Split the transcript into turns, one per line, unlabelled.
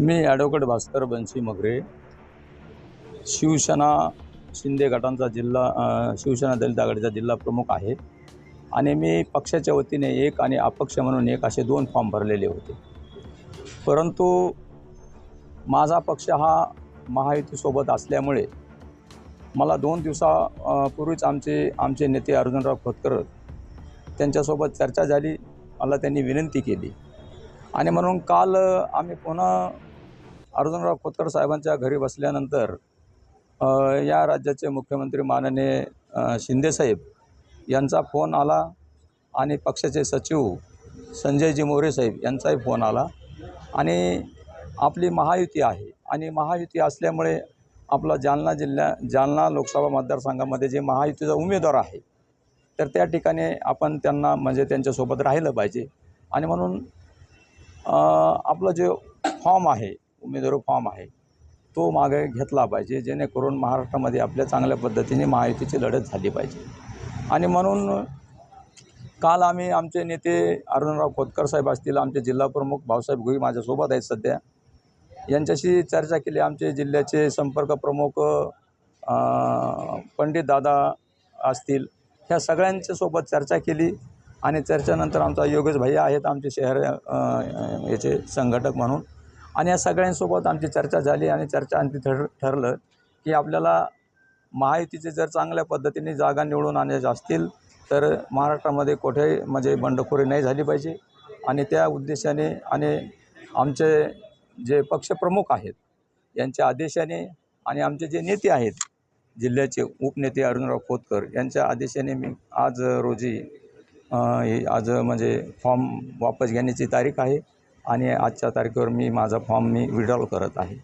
मी advocate Bhaskar Banshi Magare. Shiv Sena Shinde गटांचा जिल्हा शिवसेना दलित आघाडीचा जिल्हा प्रमुख आहे. आणि मी पक्षाच्या वतीने एक आणि अपक्ष म्हणून एक असे दोन फॉर्म भरलेले होते. परंतु माझा पक्ष हा महायुतीसोबत असल्यामुळे मला दोन दिवसा पूर्वीच आमचे आमचे नेते अर्जुनराव खोतकर त्यांच्यासोबत चर्चा झाली. मला त्यांनी विनंती केली. आणि म्हणून काल आम्ही पुन्हा अर्जुनराव खोतकर साहेबांच्या घरी बसल्यानंतर या राज्याचे मुख्यमंत्री माननीय शिंदेसाहेब यांचा फोन आला आणि पक्षाचे सचिव संजयजी मोरे साहेब यांचाही फोन आला. आणि आपली महायुती आहे आणि महायुती असल्यामुळे आपला जालना जिल्ह्या जालना लोकसभा मतदारसंघामध्ये जे महायुतीचा उमेदवार आहे तर त्या ठिकाणी आपण त्यांना म्हणजे त्यांच्यासोबत राहिलं पाहिजे. आणि म्हणून आपलं जे फॉर्म आहे उमेदवार फॉर्म आहे तो मागे घेतला पाहिजे जेणेकरून महाराष्ट्रामध्ये आपल्या चांगल्या पद्धतीने महायुतीची लढत झाली पाहिजे. आणि म्हणून काल आम्ही आमचे नेते अरुणराव खोतकर साहेब असतील आमचे जिल्हाप्रमुख भाऊसाहेब घुई माझ्यासोबत आहेत सध्या. यांच्याशी चर्चा केली आमचे जिल्ह्याचे संपर्क प्रमुख पंडित दादा असतील ह्या सगळ्यांच्यासोबत चर्चा केली. आणि चर्चेनंतर आमचा योगेश भैया आहेत आमचे शहर याचे संघटक म्हणून. आणि या सगळ्यांसोबत आमची चर्चा झाली आणि चर्चा आणखी ठर ठरलं की आपल्याला महायुतीचे जर चांगल्या पद्धतीने जागा निवडून आणायच्या असतील तर महाराष्ट्रामध्ये कुठेही म्हणजे बंडखोरी नाही झाली पाहिजे. आणि त्या उद्देशाने आणि आमचे जे पक्षप्रमुख आहेत यांच्या आदेशाने आणि आमचे जे नेते आहेत जिल्ह्याचे उपनेते अरुणराव खोतकर यांच्या आदेशाने मी आज रोजी हे आज म्हणजे फॉर्म वापस घेण्याची तारीख आहे आणि आजच्या तारखेवर मी माझा फॉर्म मी विड्रॉल करत आहे.